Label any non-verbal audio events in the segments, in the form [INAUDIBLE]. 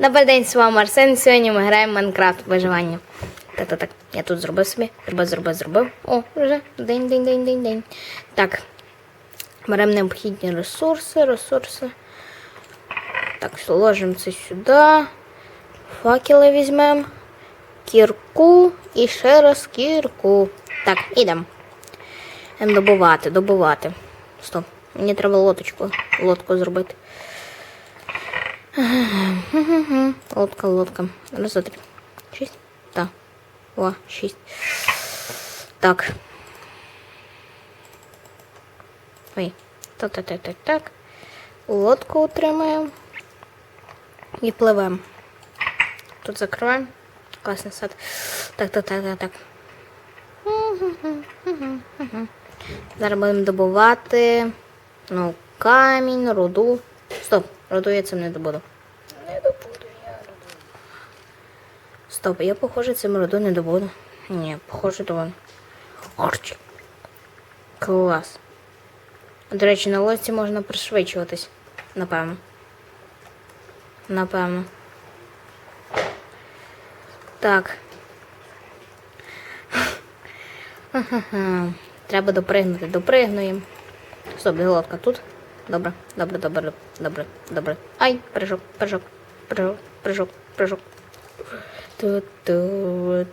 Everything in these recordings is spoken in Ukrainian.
Добрий день, з вами Арсен. Сьогодні ми граємо в Майнкрафт виживання. Так, так, так. Я тут зробив собі. Зробив, зробив, зробив. О, вже день, день, день, день, день. Так. Беремо необхідні ресурси, ресурси. Так, ложимо це сюди. Факели візьмемо. Кірку і ще раз кірку. Так, ідемо. Ем, добувати, добувати. Стоп. Мені треба лодочку, лодку зробити. Лодка, лодка. Раз, два, три. Шість? Так. О, шість. Так. Ой. Так, так, так, так, так. Лодку утримаємо. І пливемо. Тут закриваємо. Класний сад. Так, так, так, так, так. Зараз будемо добувати. Ну, камінь, руду. Стоп, руду я цим не добуду. Не добуду я руду. Стоп, я похоже цим руду не добуду. Ні, похоже доволі. Орчі. Клас. До речі, на лодці можна пришвидшуватись. Напевно. Напевно. Так. [LAUGHS] Треба допригнути. Допригнуємо. Стоп, лодка тут Добре, добре, добре, добре, добре. Ай, прыжок, прыжок, прыжок, прыжок, прыжок. Ту-ту-ту-ту-ту.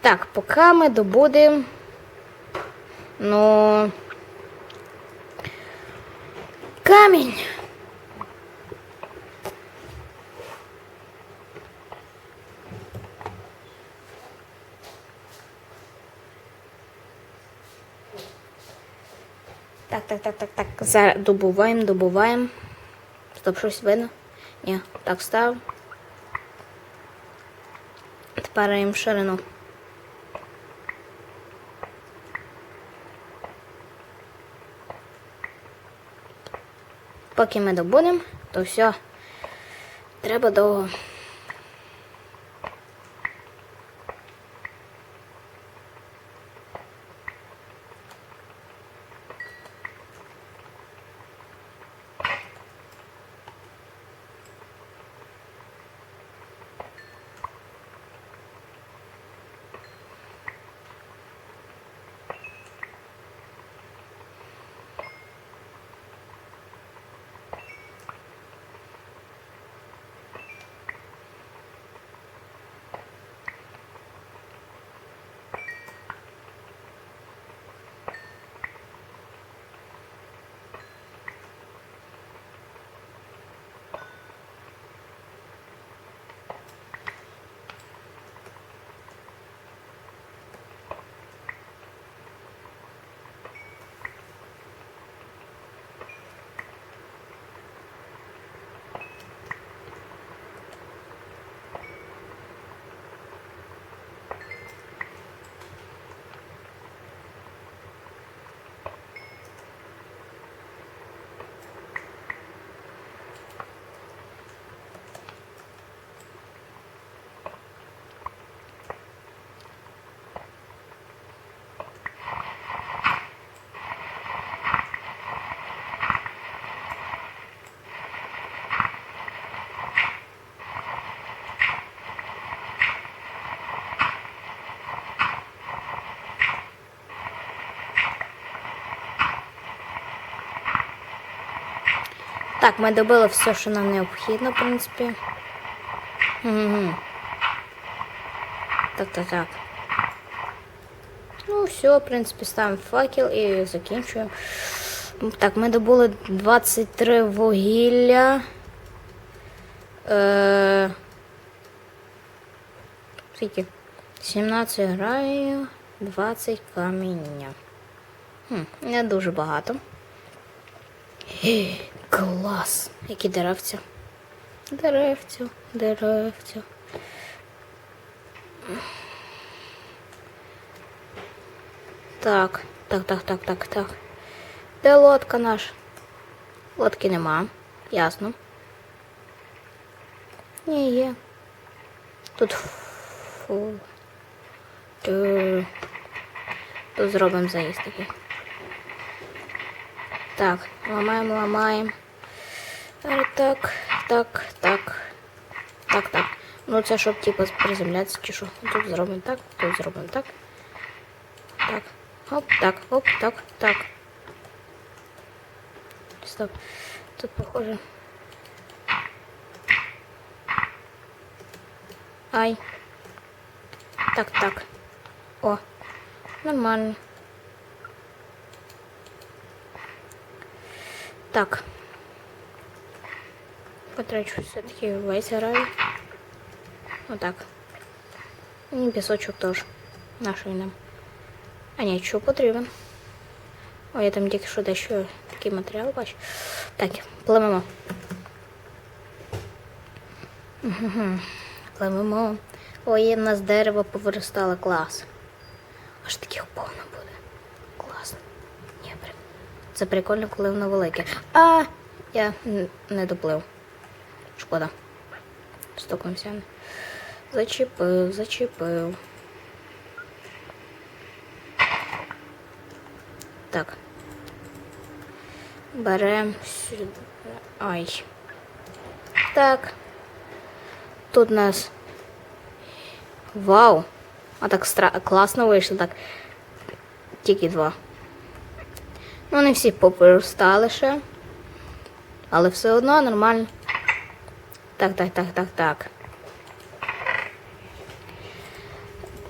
Так, поки ми добудемо. Ну. Камінь. Так, так, так, так. Зараз добуваємо, добуваємо. Стоп, щось видно? Ні, так став. Тепер їм ширину. Поки ми добудемо, то все. Треба довго. Так, ми добили все, що нам необхідно, в принципі. Угу. Так, так, так. Ну, все, в принципі, ставимо факел і закінчуємо. Так, ми добули 23 вугілля. Е... Скільки? 17 граю, 20 каміння. Хм, не дуже багато. Клас! Які деревця. Деревця, деревця. Так, так, так, так, так, так. Де лодка наша? Лодки нема. Ясно. Ні, є. Тут фу. Тут зробимо заїзд такий. Так, ламаємо, ламаємо. Так, так, так. Так, так. Ну це щоб типу приземлятися чи що. Тут зробимо так, тут зробимо так. Так. Оп, так, оп, так, так. Стоп. Тут похоже. Ай. Так, так. О, нормально. Так. Потрачу все-таки весь граю. Отак. І пісочок теж. Нашої нам. А ні, що потрібен. О, я там тільки що дещо такий матеріал бачу. Так, пливемо. Мгм. Пливемо. Ой, у нас дерево повиростало клас. Аж таких Це прикольно, коли воно велике. А, я не доплив. Шкода. Стукнувся. Зачепив, зачепив. Так. Берем сюди. Ай. Так. Тут у нас. Вау! А так стра... класно вийшло, так. Тільки два. Не всі повиростали ще. Але все одно нормально. Так, так, так, так, так.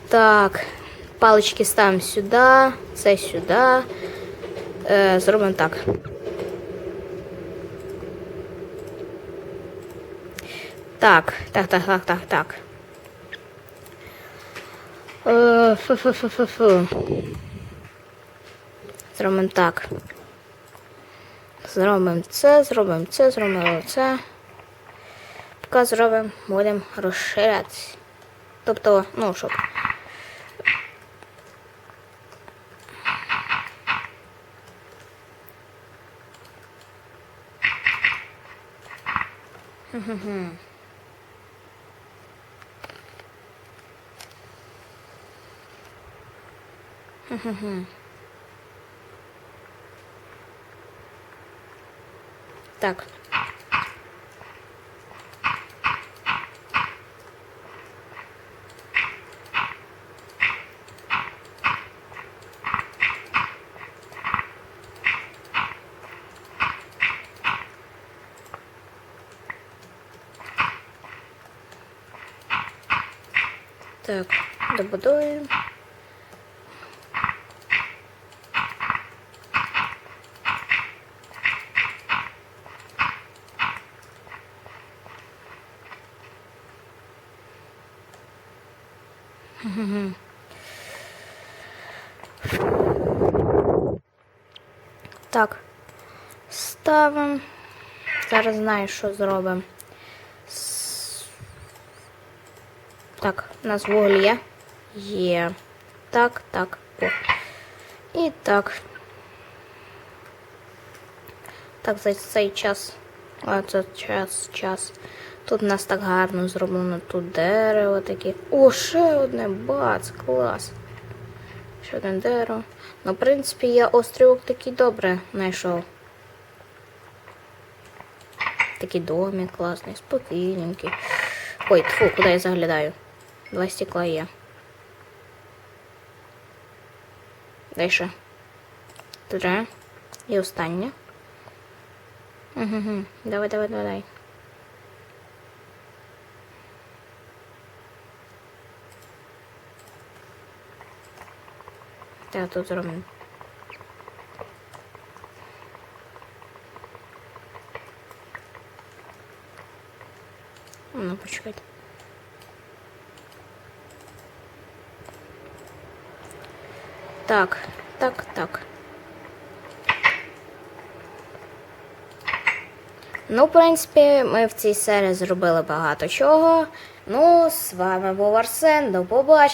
Так. Палички ставимо сюди, це сюди. Е, зробимо так. Так, так, так, так, так, так. Е, Фу-фу-фу-фу-фу. Зробимо так. Зробимо це, зробимо це, зробимо це. Поки зробимо, будемо розширятися. Тобто, ну, щоб. Так. Так, добудуємо. Так. Ставимо. Зараз знаю, що зробимо. С- Так, у нас вуголь є. Є. Так, так. О. І так. Так, за цей час. А, це час, час. Тут у нас так гарно зроблено. Тут дерево таке. О, ще одне, бац, клас. Ще одне дерево. Ну, в принципі, я острівок такий добре знайшов. Такий домик класний, спокійненький. Ой, тьфу, куди я заглядаю? Два стекла є. Дай ще. Три. І останнє. Угу. Давай, давай, давай, Так, тут зробимо. Ну, почекайте. Так, так, так. Ну, в принципі, ми в цій серії зробили багато чого. Ну, з вами був Арсен. До побачення.